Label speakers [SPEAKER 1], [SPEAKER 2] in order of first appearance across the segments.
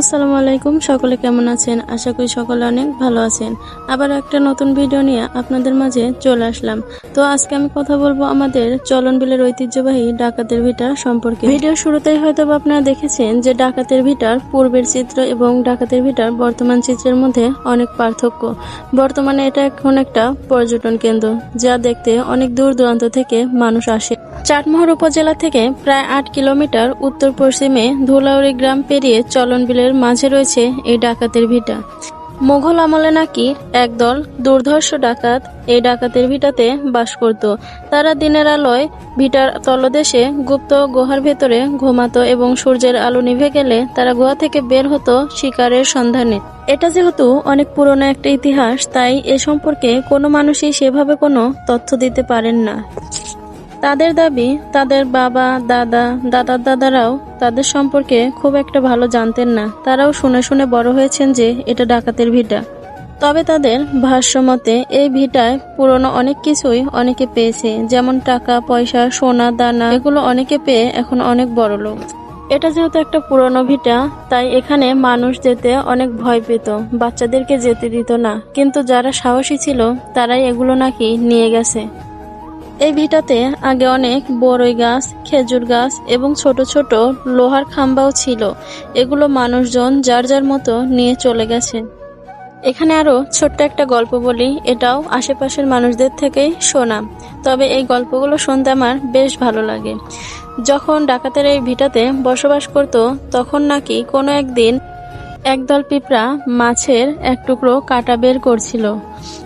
[SPEAKER 1] আসসালামু আলাইকুম, সকলে কেমন আছেন? আশা করি সকলে অনেক ভালো আছেন। আবার একটা নতুন ভিডিও নিয়ে আপনাদের মাঝে চলে আসলাম। তো আজকে আমি কথা বলব আমাদের চলন বিলের ঐতিহ্যবাহী ডাকাতের ভিটার সম্পর্কে। ভিডিও শুরুতেই হয়তো আপনারা দেখেছেন যে ডাকাতের ভিটার পূর্বের চিত্র এবং ডাকাতের ভিটার বর্তমান চিত্রের মধ্যে অনেক পার্থক্য। বর্তমানে এটা এখন একটা পর্যটন কেন্দ্র, যা দেখতে অনেক দূর দূরান্ত থেকে মানুষ আসে। চাটমোহর উপজেলা থেকে প্রায় আট কিলোমিটার উত্তর পশ্চিমে ধুলাউড়ি গ্রাম পেরিয়ে চলন বিলের মাঝে রয়েছে এই ডাকাতের ভিটা। মোঘল আমলে নাকি একদল দুর্ধর্ষ ডাকাত এই ডাকাতের ভিটাতে বাস করত। তারা দিনের আলোয় ভিটার তলদেশে গুপ্ত গুহার ভেতরে ঘুমাতো এবং সূর্যের আলো নিভে গেলে তারা গুহা থেকে বের হতো শিকারের সন্ধানে। এটা যেহেতু অনেক পুরনো একটা ইতিহাস, তাই এ সম্পর্কে কোনো মানুষই সেভাবে কোনো তথ্য দিতে পারেন না। তাদের দাবি, তাদের বাবা, দাদা, দাদার দাদারাও তাদের সম্পর্কে খুব একটা ভালো জানতেন না। তারাও শুনে শুনে বড় হয়েছেন যে, এটা ডাকাতের ভিটা। তবে তাদের ভাষ্যমতে, এই ভিটায় পুরনো অনেক কিছুই অনেকে পেয়েছে, যেমন টাকা, পয়সা, সোনা, দানা, এগুলো অনেকে পেয়ে এখন অনেক বড় লোক। এটা যেহেতু একটা পুরনো ভিটা, তাই এখানে মানুষ যেতে অনেক ভয় পেত, বাচ্চাদেরকে যেতে দিত না। কিন্তু যারা সাহসী ছিল, তারাই এগুলো নাকি নিয়ে গেছে। এই ভিটাতে আগে অনেক বড়ই গাছ, খেজুর গাছ এবং ছোট ছোট লোহার খাম্বাও ছিল। এগুলো মানুষজন যার যার মতো নিয়ে চলে গেছে। এখানে আরও ছোট্ট একটা গল্প বলি, এটাও আশেপাশের মানুষদের থেকেই শোনা। তবে এই গল্পগুলো শুনতে আমার বেশ ভালো লাগে। যখন ডাকাতের এই ভিটাতে বসবাস করত, তখন নাকি কোনো একদিন একদল পিঁপড়া মাছের এক টুকরো কাটা বের করছিল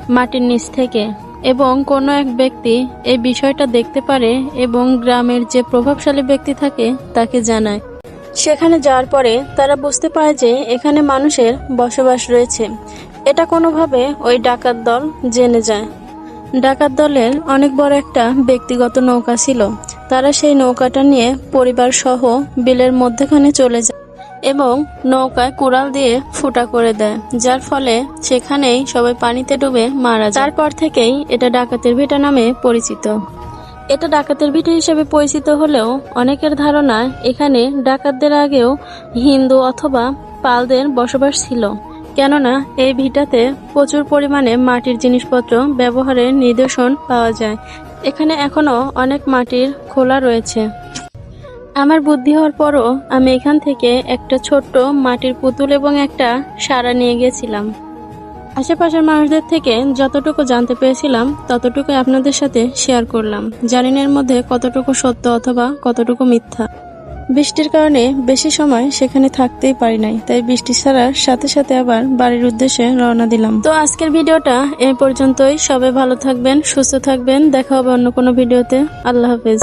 [SPEAKER 1] মাটির নিচ থেকে। এবং কোনো এক ব্যক্তি এই বিষয়টা দেখতে পারে এবং গ্রামের যে প্রভাবশালী ব্যক্তি থাকে তাকে জানায়। সেখানে যাওয়ার পরে তারা বুঝতে পারে যে এখানে মানুষের বসবাস রয়েছে। এটা কোনোভাবে ওই ডাকাত দল জেনে যায়। ডাকাত দলের অনেক বড় একটা ব্যক্তিগত নৌকা ছিল। তারা সেই নৌকাটা নিয়ে পরিবার সহ বিলের মধ্যখানে চলে যায়। এবং নৌকায় কুড়াল দিয়ে ফুটা করে দেয়, যার ফলে সেখানেই সবাই পানিতে ডুবে মারা যায়। তারপর থেকেই এটা ডাকাতের ভিটা নামে পরিচিত। এটা ডাকাতের ভিটা হিসেবে পরিচিত হলেও অনেকের ধারণা এখানে ডাকাতদের আগেও হিন্দু অথবা পালদের বসবাস ছিল। কেননা এই ভিটাতে প্রচুর পরিমাণে মাটির জিনিসপত্র ব্যবহারের নিদর্শন পাওয়া যায়। এখানে এখনও অনেক মাটির খোলা রয়েছে। আমার বুদ্ধি হওয়ার পরও আমি এখান থেকে একটা ছোট্ট মাটির পুতুল এবং একটা সারা নিয়ে গেছিলাম। আশেপাশের মানুষদের থেকে যতটুকু জানতে পেরেছিলাম ততটুকু আপনাদের সাথে শেয়ার করলাম। জানি এর মধ্যে কতটুকু সত্য অথবা কতটুকু মিথ্যা। বৃষ্টির কারণে বেশি সময় সেখানে থাকতেই পারি নাই, তাই বৃষ্টি ছাড়ার সাথে সাথে আবার বাড়ির উদ্দেশ্যে রওনা দিলাম। তো আজকের ভিডিওটা এই পর্যন্তই। সবাই ভালো থাকবেন, সুস্থ থাকবেন। দেখা হবে অন্য কোনো ভিডিওতে। আল্লাহ হাফেজ।